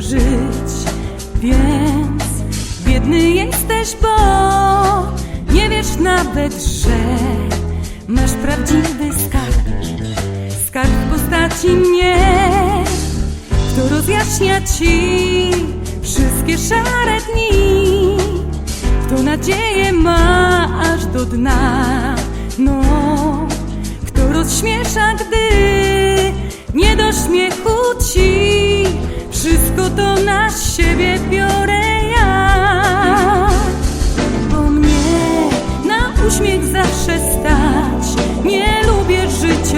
żyć, więc biedny jesteś, bo nie wiesz nawet, że masz prawdziwy skarb. Skarb w postaci mnie, kto rozjaśnia ci wszystkie szare dni. Kto nadzieję ma aż do dna, no Kto rozśmiesza, gdy nie do śmiechu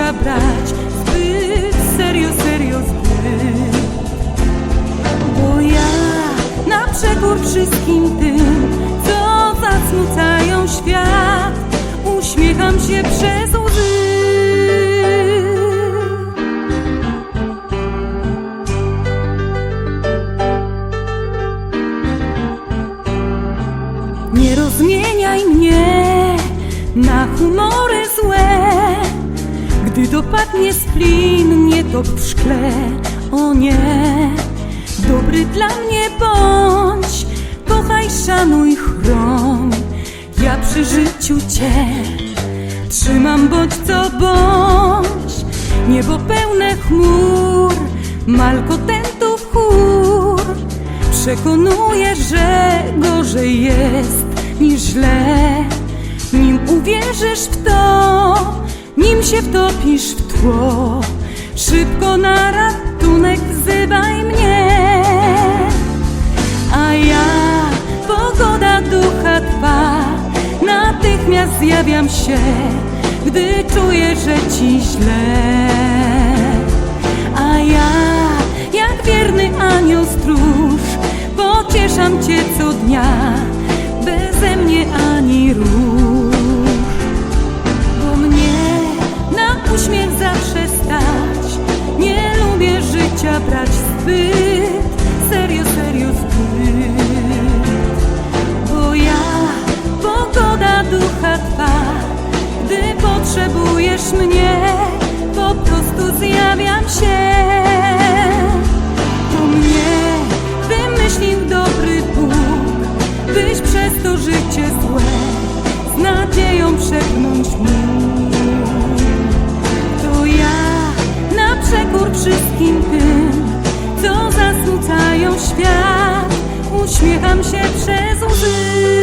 życia brać zbyt serio, serio zbyt bo ja na przekór wszystkim tym, co zasmucają świat, uśmiecham się przez łzy. Nie rozmieniaj mnie na humory złe. Gdy dopadnie splin, nie top w szkle, o nie. Dobry dla mnie bądź, kochaj, szanuj, chroń. Ja przy życiu cię trzymam bądź co bądź. Niebo pełne chmur, malkotentów chór. Przekonuje, że gorzej jest niż źle. Nim uwierzysz w to, nim się wtopisz w tło, szybko na ratunek wzywaj mnie. A ja, pogoda ducha twa, natychmiast zjawiam się, gdy czuję, że ci źle. A ja, jak wierny anioł stróż, pocieszam cię co dnia, beze mnie ani rusz. Brać zbyt, serio, serio zbyt. Bo ja, pogoda ducha twa, gdy potrzebujesz mnie, świat, uśmiecham się przez łzy.